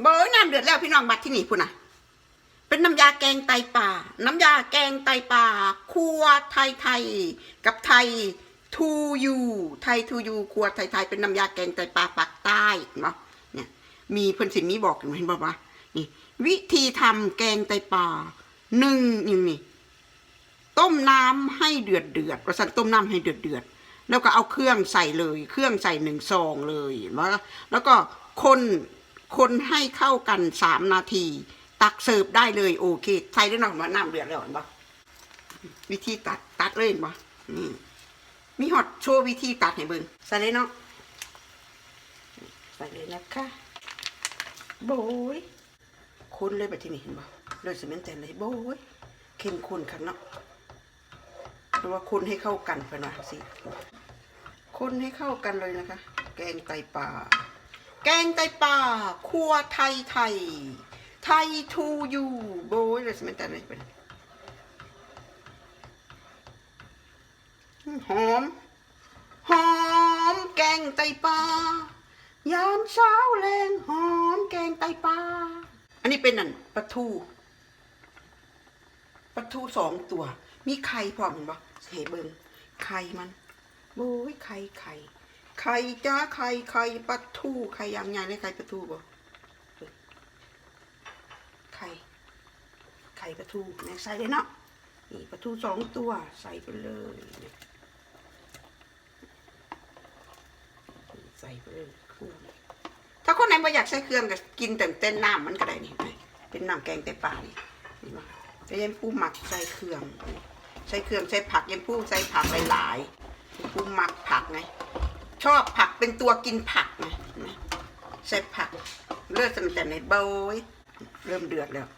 เบอน้ำเดือดแล้วพี่น้องบัดที่นี่พุ่นน่ะ เป็นน้ำยาแกงไตปลา น้ำยาแกงไตปลาครัวไทยไทยกับไทยทูยูไทยทูยูครัวไทยไทยเป็นน้ำยาแกงไตปลาปากใต้เนาะเนี่ย มีเพิ่นสิมีบอกเห็นบอกว่านี่ วิธีทำแกงไตปลาหนึ่งอย่างนี้ต้มน้ำให้เดือดเดือดประสันต้มน้ำให้เดือดเดือดแล้วก็เอาเครื่องใส่เลย เครื่องใส่หนึ่งซองเลยแล้วแล้วก็คน คนให้เข้ากันสามนาที ตักเสิร์ฟได้เลยโอเค ใส่ได้หน่อยมาน้ำเดือดแล้วเห็นปะวิธีตัดตัดเลยเห็นปะนี่มีฮอตโชว์วิธีตัดให้เบิ่งใส่เลยเนาะใส่เลยนะคะโบยคนเลยแบบที่นี่เห็นปะเลยสเมนแต่เลยโบยเข้มข้นครับเนาะหรือว่าคนให้เข้ากันไปหน่อยสิคนให้เข้ากันเลยนะคะ แกงไตปลา แกงไตปลาครัวไทยไทย ไทยทูยูโบยเลยสมัยแต่ไหนเป็นหอม หอมแกงไตปลายามเช้าแรงหอมแกงไตปลาอันนี้เป็นนั่นปลาทูปลาทูสองตัว มีไข่พร้อมเห็นปะเห็เบิงไข่มันโอ้ยไข่ไข่ ไข่จ้าไข่ไข่ปลาทูไข่ยำใหญ่เลยไข่ปลาทูบ่ไข่ไข่ปลาทูนใส่เลยเนาะนี่ปลาทูสองตัวใส่ไปเลยใส่ไปเลยเครื่องถ้าคนไหนไม่อยากใส่เครื่องก็กินแต่เต้นน้ำมันก็ได้นี่เป็นน้ำแกงแต่ปลานี่เห็นปะแต่ยังผู้หมักใส่เครื่อง ใส่เครื่องใส่ผักยังผู้ใส่ผักหลายๆยังผู้หมักผักไง ชอบผักเป็นตัวกินผักไงนะใส่ผัก เลือดสมันแต่ในเบยเริ่มเดือดแล้ว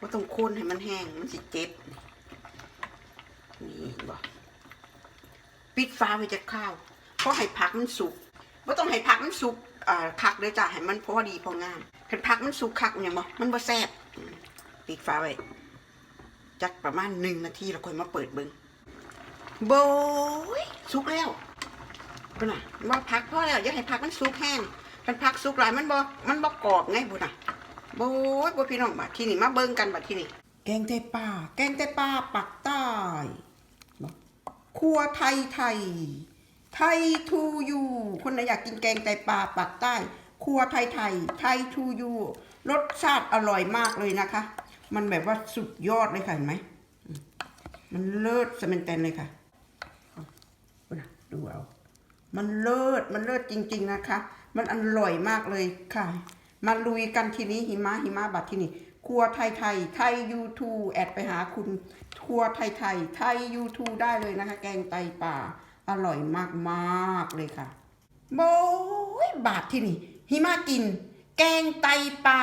ว่าต้องคนให้มันแห้งมันสิเจ็บนี่บ่ปิดฟ้าไว้จะข้าว เพราะให้ผักมันสุกว่าต้องให้ผักมันสุกคักเลยจ้ะให้มันพอดีพองามคันผักมันสุกคักเนี่ยบ่มันบ่แซ่บปิดฟ้าไว้จักประมาณหนึ่งนาทีแล้วค่อยมาเปิดเบิ่ง โบยสุกแล้วบุญน่ะว่าผักพอแล้วอย่าให้ผักมันสุกแห้งคันผักสุกหลายมันบ่มันบ่กรอบไงบุญน่ะโบยบ่พี่น้องบัดที่นี่มาเบิ่งกันบัดที่นี่แกงไตปลาแกงไตปลาปักใต้ครัวไทยไทย ไทยทูยูคนไหนอยากกินแกงไตปลาปักใต้ ครัวไทยไทย ไทยทูยูรสชาติอร่อยมากเลยนะคะ มันแบบว่าสุดยอดเลยค่ะเห็นไหมอืมมันเลิศสเมนเตนเลยค่ะเอาเอานะ ดูเอามันเลิศมันเลิศจริง ๆนะคะ มันอร่อยมากเลยค่ะ มาลุยกันทีนี้หิมะหิมะบัดที่นี่ครัวไทยไทยไทยยูทูแอดไปหาคุณครัวไทยไทยไทยยูทูได้เลยนะคะ แกงไตป่า อร่อยมากๆเลยค่ะโบยบาทที่นี่หิมะกิน แกงไตปลา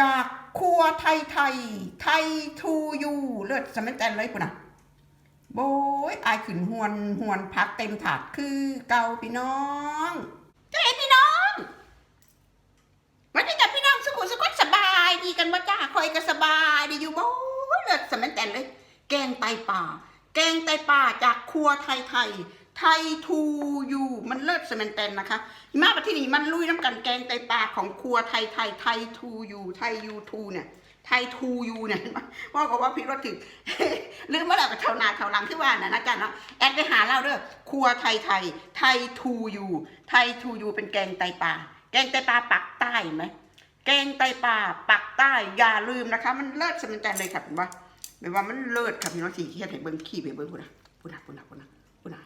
จากครัวไทยไทยไทยทูยูเลิศสมัยแต่เลยปุ่นนะ โบยอายขึ้นหวนหวนพักเต็มถาดคือเก่าพี่น้องเจ้าพี่น้องวันนี้กับพี่น้องสุขุสุขสบายดีกันบ่จ้าคอยก็สบายดีอยู่โบยเลิศสมัยแต่เลย แกงไตปลาแกงไตปลาจากครัวไทยไทยไทยทูยูมันเลิศสแมนเตนนะคะมาประที่นี่มันลุยน้ำกันแกงไตปลาของครัวไทยไทยไทยทูยูไทยยูทูเนี่ย ไทยทูยูเนี่ยเห็นไหมว่าก็ว่าพี่รถถึงลืมเมื่อไหร่ก็เท่านาเท่าหลังที่ว่าน่ะนะจ๊ะเนาะแอดไปหาเราเด้อครัวไทยไทยไทยทูยูไทยทูยูเป็นแกงไตปลาแกงไตปลาปักใต้ไหมแกงไตปลาปักใต้อย่าลืมนะคะ มันเลิศสแมนเตนเลยค่ะเห็นปะไม่ว่ามันเลิศค่ะพี่น้องสี่เฮ็ดให้เบิ่งขี้ไปเบิ่งพุ่นน่ะพุ่นน่ะพุ่นน่ะพุ่นน่ะพุ่นน่ะ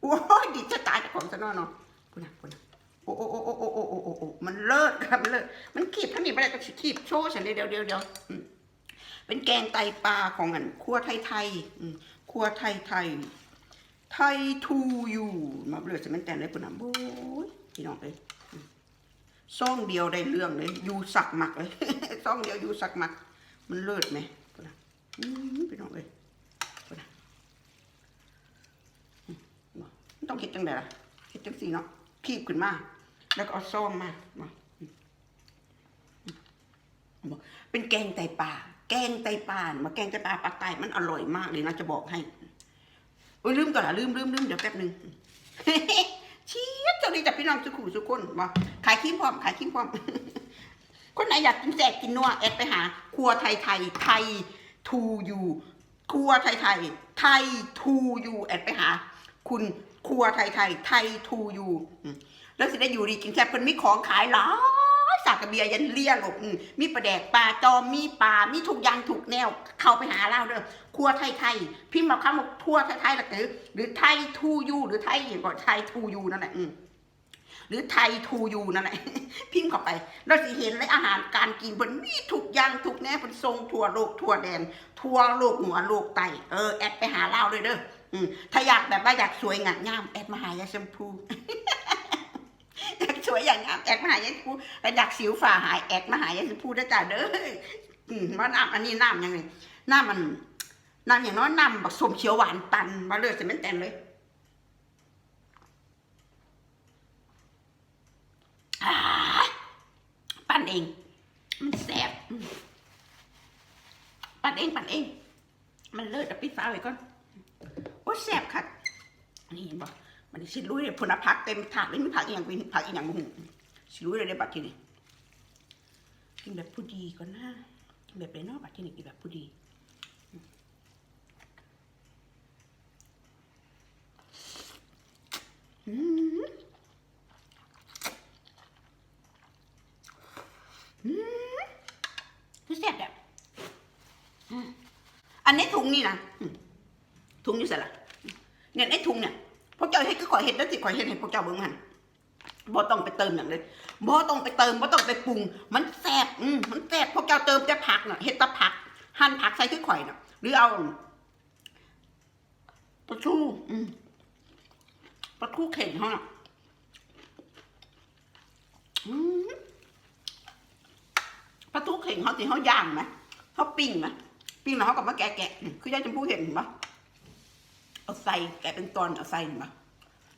โอ้ยดิจะตายจากของซะนอเนาะพูดนะพูดนะ โอ้โอ้โอ้โอ้โอ้โอ้โอ้โอ้มันเลิศครับมันเลิศมันขีบทั้งนี้ไปได้ก็ขีบโชว์ฉันเลยเดี๋ยวเดี๋ยวเดี๋ยวเป็นแกงไตปลาของอันครัวไทยไทยอืมครัวไทยไทยไทยทูอยู่มาเลือดจะมันแต่งได้ปุ่นนะโอ้ยพี่น้องเลยซ่องเดียวได้เรื่องเลยอยู่สักหมักเลยซ่องเดียวอยู่สักหมัก มันเลิศไหมปุ่นนะอืมพี่น้องเลยต้องเห็ดจังไดล่ะเห็ดจังสีเนาะคีบขึ้นมา แล้วก็เอาซ่อมมามาเป็นแกงไตปลาแกงไตปลามาแกงไตปลาปลาไตมันอร่อยมากเลยนะจะบอกให้โอ้ยลืมก่อนละลืมลืมลืมเดี๋ยวแป๊บหนึ่งเชียเจ้าดีจากพี่น้องสุขุสุขคนบ่ขายครีมพร้อมขายครีมพร้อมคนไหนอยากกินแจกกินนัวแอดไปหา ครัวไทยไทยไทยทูยูครัวไทยไทยไทยทูยูแอดไปหา คุณครัวไทยไทยไทยทูยู แล้วสิได้อยู่ดีกินแซ่บเพิ่นมีของขายหลายสากกระเบียยันเลี่ยหลบอืมมีปลาแดกปลาจอมมีปลามีทุกอย่างถูกแนว เข้าไปหาเล่าเด้อครัวไทยไทยพิมพ์มาคำว่าครัวไทยไทยหรือหรือไทยทูยูหรือไทยอย่างก่อนไทยทูยูนั่นแหละอืมหรือไทยทูยูนั่นแหละพิมพ์เข้าไป เราสิเห็นเลยอาหารการกินบนมีทุกอย่างทุกแนวเป็นทรงทั่วโลกทั่วแดน ทั่วโลกหัวโลกไตเออแอดไปหาเล่าเลยเด้ออืมถ้าอยากแบบว่าอยากสวยงามงามแอดมาหายาแชมพู สวยอย่างงามแอดมาหายาแชมพูแต่อยากสิวฝ่าหายแอดมาหายาแชมพูได้จ้าเด้อมว่าน้ำอันนี้น้ำยังไงน้ำมันน้ำอย่างน้อยน้ำบักสมเขียวหวานตันมาเลยจะไม่แต่นเลยปั้นเอง มันแซ่บปั้นเองปั้นเอง มันเลิศอะปิดฟ้าไว้ก่อน โอ้แซ่บค่ะนี่เห็นบ่ มันสิรู้เลยผลผักเต็มถาดเลยมีผักอีกอย่างเป็นผักอีกอย่างบ่ฮู้สิรู้เลยได้บัดทีนี้กินแบบผู้ดีก่อนนะกินแบบไรเนาะบัดทีนี้กินแบบผู้ดีอืมอืมคือแซ่บแบบอืมอันนี้ถุงนี่นะถุงอยู่ใส่ละเนี่ยในถุงเนี่ย พวกเจ้าเฮ็ดก็ขอยเฮ็ดแล้วสิขอยเฮ็ดให้พวกเจ้าเบิ่งหันบ่ต้องไปเติมอย่างเลยบ่ต้องไปเติมบ่ต้องไปปรุง มันแซ่บอืมมันแซ่บพวกเจ้าเติมแต่ผักน่ะเฮ็ดแต่ผัก หั่นผักใส่คือข่อยน่ะ หรือเอาปลาทูอืมปลาทูเข่งเขาน่ะอืมปลาทูเข่งเขาสิเขาย่างไหมเขาปิ้งไหมปิ้งแล้วเขาก็มาแกะแกะคือยายชมพู่เห็นปะ เอาใส่แกะเป็นตอนเอาใส่เห็นปะ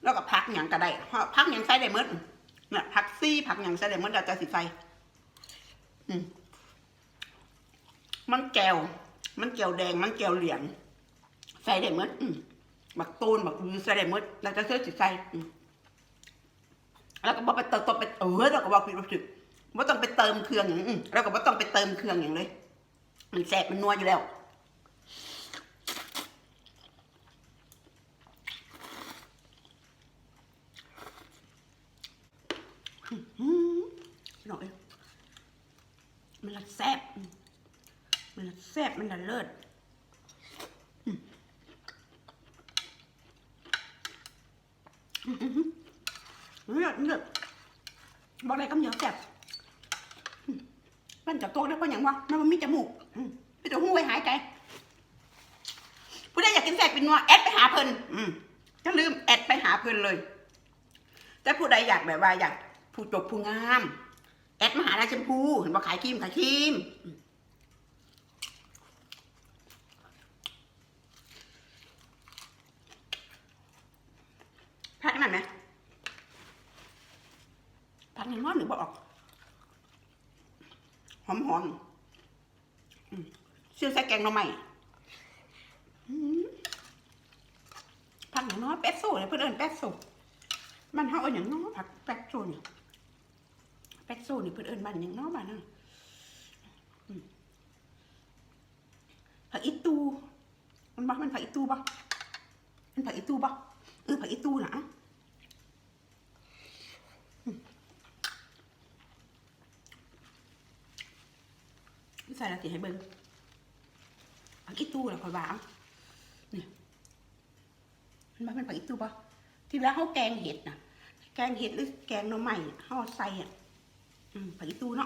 แล้วก็พักอย่างก็ได้เพราะพักอย่างใส่ได้หมดเนี่ยพักซี่พักอย่างใส่ได้หมดเราจะสิใส่มันแก้ว มันแก้วแดง มันแก้วเหลืองใส่ได้หมดอืมบักตูนบักอือใส่ได้หมดเราจะเสื้อสิใส่แล้วก็บอกไปเติมไปเออเราก็บอกผิดรู้สึกว่าต้องไปเติมเครื่องอย่างอืมแล้วก็ว่าต้องไปเติมเครื่องอย่างเลย มันแสบมันนัวอยู่แล้ว อืม พี่น้องเอ้ยมันละแซ่บ มันละแซ่บ มันละเลิศอืมอือืมอืมเลิศเลิศบอกอะไรก็เหนียวแซ่บอืมมันจะโตได้เพราะอย่างวะมันมันมีจมูกอืมไปจะหูไว้หายใจผู้ใดอยากกินแซ่บเป็นนัวแอดไปหาเพิ่นอืมอย่าลืมแอดไปหาเพิ่นเลย แต่ผู้ใดอยากแบบว่าอยากผู้จบผู้งาม แอดมาหาลายชมพูเห็นบอกขายครีมขายครีมพักนั่นไหมพักในหม้อหรือบอก หอมหอมๆอืมเชื่อใส่แกงหน่อไม้อืมพักอย่างน้อแป๊ดโซ่เลยเพื่อนเอินแป๊ดโซ่มันเขาเอาอย่างน้อผักแป๊กโซนี่ แป๊กโซนี่เพื่นเอิญบ้านอย่างน้อบ้านนะอืมผักอีตูมันบอกมันผักอีตูปะมันผักอีตูปะเออผักอีตูนะใส่ละสิให้เบิ่งผักอีตูแหละคอยว่าเอานี่มันบอกมันผักอีตูปะที่แล้วเขาแกงเห็ดนะแกงเห็ดหรือแกงหน่อไม้เขาเอาใส่อะ อืมผักอีตูเ